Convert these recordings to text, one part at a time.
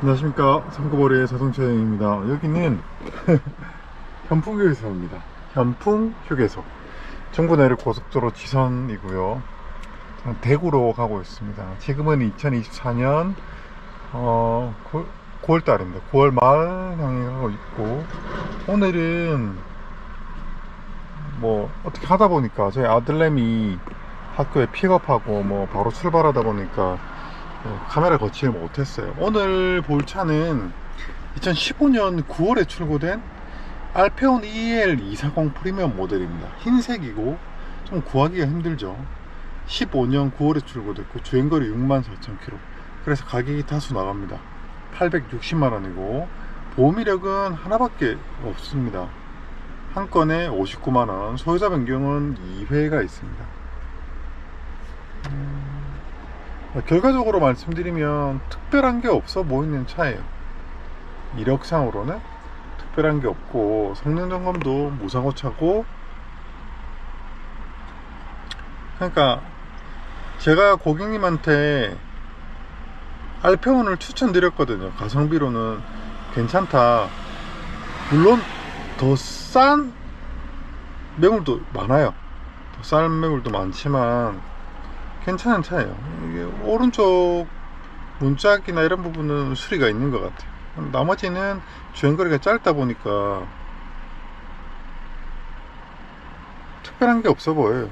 안녕하십니까. 성구보리의 자동차 여행입니다. 여기는 현풍휴게소입니다. 현풍휴게소. 중부 내륙 고속도로 지선이고요. 대구로 가고 있습니다. 지금은 2024년 어, 9, 월 달입니다. 9월 말 향해 가고 있고 오늘은 뭐 어떻게 하다 보니까 저희 아들내미 학교에 픽업하고 뭐 바로 출발하다 보니까 어, 카메라 거치를 못했어요. 오늘 볼 차는 2015년 9월에 출고된 알페온 EL 240 프리미엄 모델입니다. 흰색이고 좀 구하기가 힘들죠. 15년 9월에 출고됐고 주행거리 64,000km. 그래서 가격이 다소 나갑니다. 860만 원이고 보험이력은 하나밖에 없습니다. 한 건에 59만 원. 소유자 변경은 2회가 있습니다. 결과적으로 말씀드리면 특별한 게 없어 보이는 차예요. 이력상으로는 특별한 게 없고 성능 점검도 무사고 차고 그러니까 제가 고객님한테 알페온을 추천드렸거든요. 가성비로는 괜찮다. 물론 더 싼 매물도 많아요. 더 싼 매물도 많지만 괜찮은 차예요. 오른쪽 문짝이나 이런 부분은 수리가 있는 것 같아요. 나머지는 주행거리가 짧다 보니까 특별한 게 없어 보여요.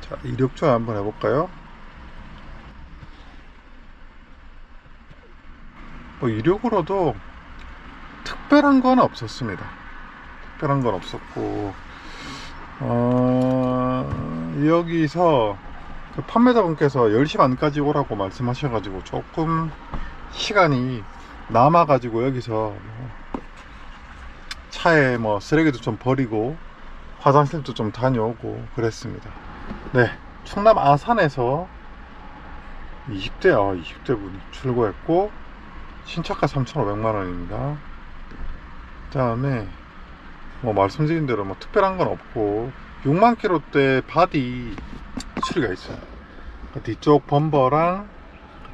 자, 이력조 한번 해볼까요? 뭐 이력으로도 특별한 건 없었습니다. 특별한 건 없었고 어, 여기서 그 판매자분께서 10시 반까지 오라고 말씀하셔가지고 조금 시간이 남아가지고 여기서 뭐 차에 뭐 쓰레기도 좀 버리고 화장실도 좀 다녀오고 그랬습니다. 네, 충남 아산에서 20대, 아, 20대 분이 출고했고 신차가 3,500만 원입니다. 그 다음에 뭐 말씀드린 대로 뭐 특별한 건 없고 6만 킬로대 바디 수리가 있어요. 그 뒤쪽 범버랑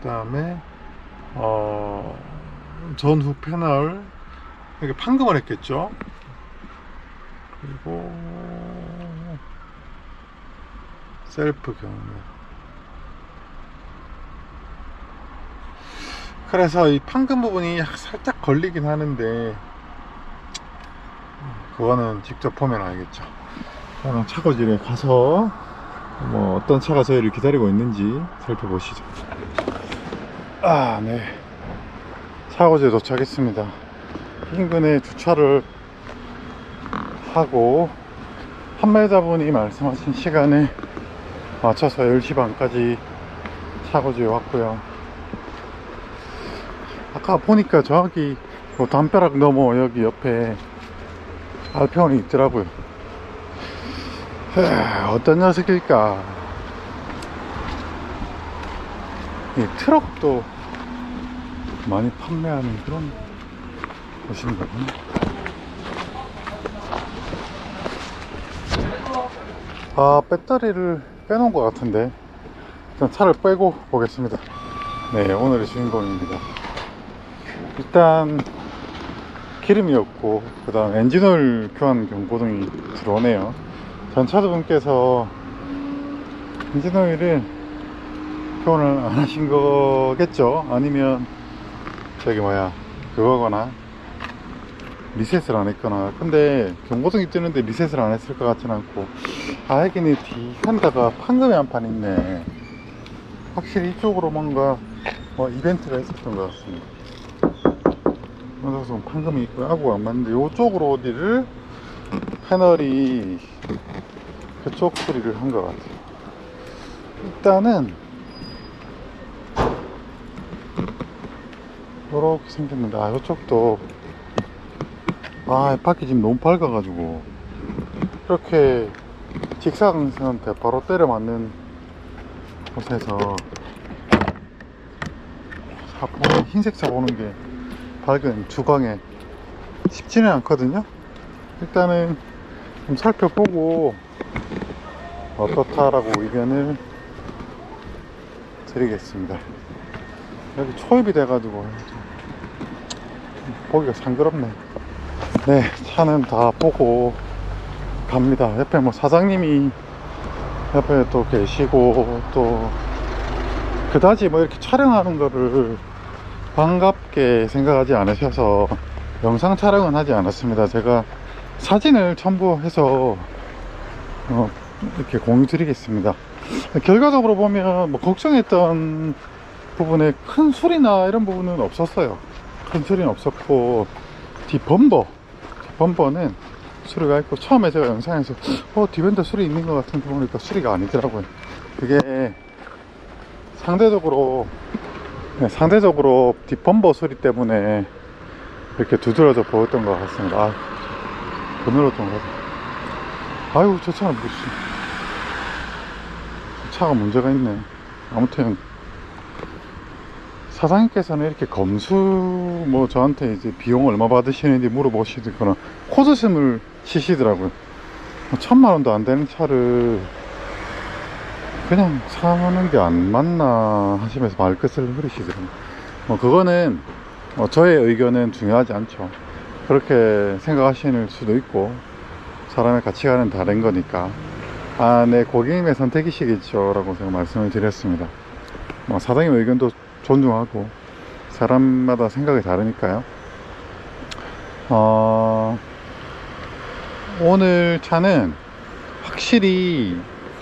그 다음에 어 전후 패널 이렇게 판금을 했겠죠. 그리고 셀프 경매. 그래서 이 판금 부분이 살짝 걸리긴 하는데 그거는 직접 보면 알겠죠. 저는 차고지에 가서 뭐 어떤 차가 저희를 기다리고 있는지 살펴보시죠. 아, 네. 차고지에 도착했습니다. 인근에 주차를 하고 판매자분이 말씀하신 시간에 맞춰서 10시 반까지 차고지에 왔고요. 아까 보니까 저기 요 담벼락 넘어 여기 옆에 알페온이 있더라고요. 하, 어떤 녀석일까? 이 트럭도 많이 판매하는 그런 곳인가 보네. 아, 배터리를 빼놓은 것 같은데. 일단 차를 빼고 보겠습니다. 네, 오늘의 주인공입니다. 일단 기름이 없고 그 다음 엔진오일 교환 경고등이 들어오네요 전차주분께서 엔진오일을 교환을 안 하신 거겠죠? 아니면 저기 뭐야 그거거나 리셋을 안 했거나. 근데 경고등이 뜨는데 리셋을 안 했을 것 같진 않고. 아 여기는 뒤한다가 판금이 한 판 있네. 확실히 이쪽으로 뭔가 뭐 이벤트가 있었던 것 같습니다. 그래서 판금이 있고 하고 안 맞는데 이쪽으로 어디를? 패널이 그쪽 수리를 한 것 같아요. 일단은 이렇게 생겼는데 아 이쪽도 아 바퀴 지금 너무 밝아가지고 이렇게 직사광선한테 바로 때려 맞는 곳에서 사 보는 흰색 차 보는 게 밝은 주광에 쉽지는 않거든요. 일단은 좀 살펴보고 어떻다라고 의견을 드리겠습니다 여기 초입이 돼가지고 보기가 상그럽네. 네, 차는 다 보고 갑니다. 옆에 뭐 사장님이 옆에 또 계시고 또 그다지 뭐 이렇게 촬영하는 거를 반갑게 생각하지 않으셔서 영상 촬영은 하지 않았습니다. 제가 사진을 첨부해서 어, 이렇게 공유 드리겠습니다. 결과적으로 보면 뭐 걱정했던 부분에 큰 소리나 이런 부분은 없었어요. 큰 소리는 없었고 뒷범버 뒷범버는 소리가 있고 처음에 제가 영상에서 어 뒤밴드 소리 있는 것 같은데 보니까 소리가 아니더라고요. 그게 상대적으로 네, 상대적으로 뒷범버 소리 때문에 이렇게 두드러져 보였던 것 같습니다. 아, 그늘로 좀 가자. 아이고 저 차는 무슨 차가 문제가 있네. 아무튼 사장님께서는 이렇게 검수 뭐 저한테 이제 비용 얼마 받으시는지 물어보시거나 코드심을 치시더라고요. 뭐 천만 원도 안 되는 차를 그냥 사는 게 안 맞나 하시면서 말끝을 흐리시더라고요. 뭐 그거는 뭐 저의 의견은 중요하지 않죠. 그렇게 생각하시는 수도 있고 사람의 가치관은 다른 거니까 아, 네, 고객님의 선택이시겠죠. 라고 제가 말씀을 드렸습니다. 뭐, 사장님 의견도 존중하고, 사람마다 생각이 다르니까요. 어, 오늘 차는 확실히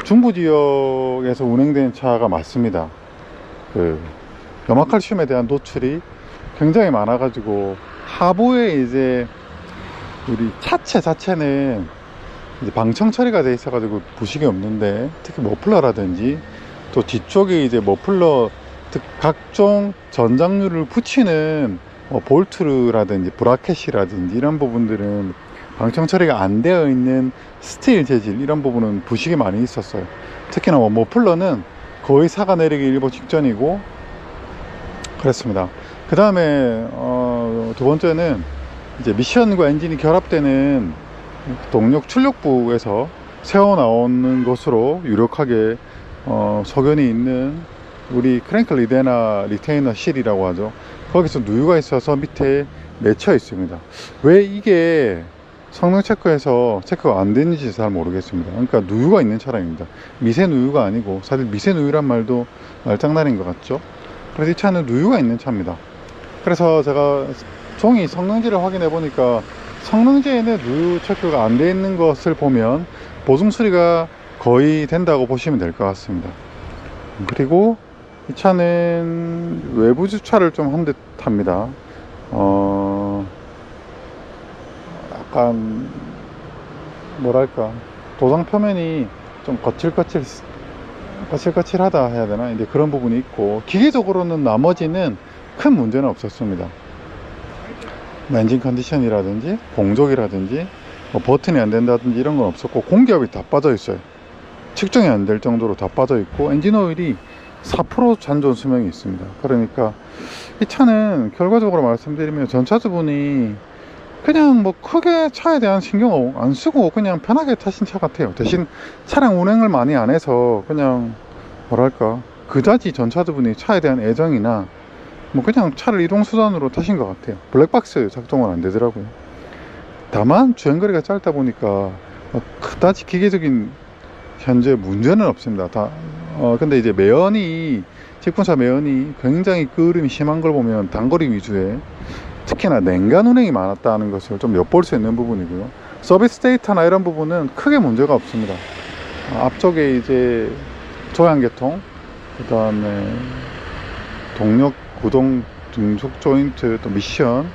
중부 지역에서 운행되는 차가 맞습니다. 그, 염화칼슘에 대한 노출이 굉장히 많아가지고, 하부에 이제, 우리 차체 자체는 방청 처리가 돼 있어 가지고 부식이 없는데 특히 머플러라든지 또 뒤쪽에 이제 머플러 특- 각종 전장류를 붙이는 뭐 볼트라든지 브라켓이라든지 이런 부분들은 방청 처리가 안 되어 있는 스틸 재질 이런 부분은 부식이 많이 있었어요. 특히나 뭐 머플러는 거의 사가 내리기 일보 직전이고 그랬습니다. 그 다음에 어, 두 번째는 이제 미션과 엔진이 결합되는 동력 출력부에서 새어 나오는 것으로 유력하게 어, 석연이 있는 우리 크랭크 리데나 리테이너 실이라고 하죠. 거기서 누유가 있어서 밑에 맺혀 있습니다. 왜 이게 성능 체크에서 체크가 안 되는지 잘 모르겠습니다. 그러니까 누유가 있는 차량입니다. 미세 누유가 아니고 사실 미세 누유란 말도 말장난인 것 같죠. 그래서 이 차는 누유가 있는 차입니다. 그래서 제가 종이 성능지를 확인해 보니까 성능지에는 누유 체크가 안 돼 있는 것을 보면 보증 수리가 거의 된다고 보시면 될 것 같습니다. 그리고 이 차는 외부 주차를 좀 한 듯 합니다. 어, 약간, 뭐랄까, 도장 표면이 좀 거칠거칠, 거칠거칠하다 해야 되나? 이제 그런 부분이 있고, 기계적으로는 나머지는 큰 문제는 없었습니다. 뭐 엔진 컨디션이라든지 공족이라든지 뭐 버튼이 안 된다든지 이런 건 없었고 공기압이 다 빠져 있어요. 측정이 안 될 정도로 다 빠져 있고 엔진 오일이 4% 잔존 수명이 있습니다. 그러니까 이 차는 결과적으로 말씀드리면 전차주분이 그냥 뭐 크게 차에 대한 신경 안 쓰고 그냥 편하게 타신 차 같아요. 대신 차량 운행을 많이 안 해서 그냥 뭐랄까 그다지 전차주분이 차에 대한 애정이나 뭐 그냥 차를 이동수단으로 타신 것 같아요. 블랙박스 작동은 안 되더라고요. 다만 주행거리가 짧다 보니까 뭐 그다지 기계적인 현재 문제는 없습니다. 다, 어, 근데 이제 매연이 직분차 매연이 굉장히 끄름이 심한 걸 보면 단거리 위주의 특히나 냉간 운행이 많았다는 것을 좀 엿볼 수 있는 부분이고요. 서비스 데이터나 이런 부분은 크게 문제가 없습니다. 어, 앞쪽에 이제 조향계통 그 다음에 동력 구동 중속 조인트 또 미션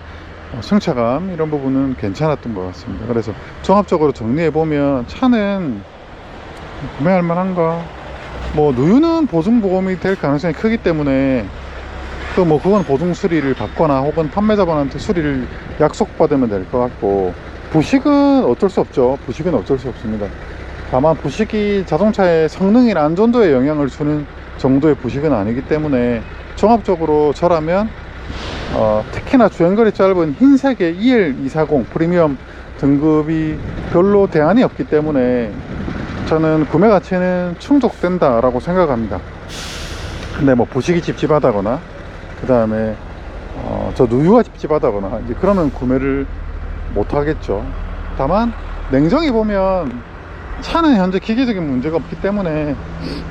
어, 승차감 이런 부분은 괜찮았던 것 같습니다. 그래서 종합적으로 정리해 보면 차는 구매할 만한가 뭐 누유는 보증보험이 될 가능성이 크기 때문에 또 뭐 그건 보증 수리를 받거나 혹은 판매자분한테 수리를 약속받으면 될 것 같고 부식은 어쩔 수 없죠. 부식은 어쩔 수 없습니다. 다만 부식이 자동차의 성능이나 안전도에 영향을 주는 정도의 부식은 아니기 때문에 종합적으로 저라면 어, 특히나 주행거리 짧은 흰색의 EL240 프리미엄 등급이 별로 대안이 없기 때문에 저는 구매 가치는 충족된다 라고 생각합니다 근데 뭐 부식이 찝찝하다거나 그 다음에 어, 저 누유가 찝찝하다거나 이제 그러면 구매를 못 하겠죠. 다만 냉정히 보면 차는 현재 기계적인 문제가 없기 때문에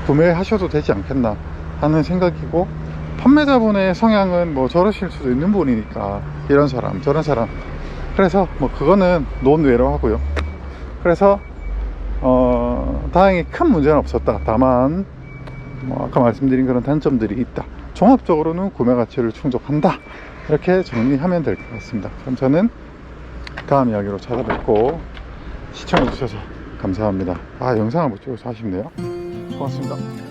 구매하셔도 되지 않겠나 하는 생각이고 판매자분의 성향은 뭐 저러실 수도 있는 분이니까 이런 사람 저런 사람 그래서 뭐 그거는 논외로 하고요. 그래서 어 다행히 큰 문제는 없었다. 다만 뭐 아까 말씀드린 그런 단점들이 있다. 종합적으로는 구매 가치를 충족한다. 이렇게 정리하면 될 것 같습니다. 그럼 저는 다음 이야기로 찾아뵙고 시청해 주셔서 감사합니다. 아 영상을 못 찍어서 아쉽네요. 고맙습니다.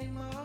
take my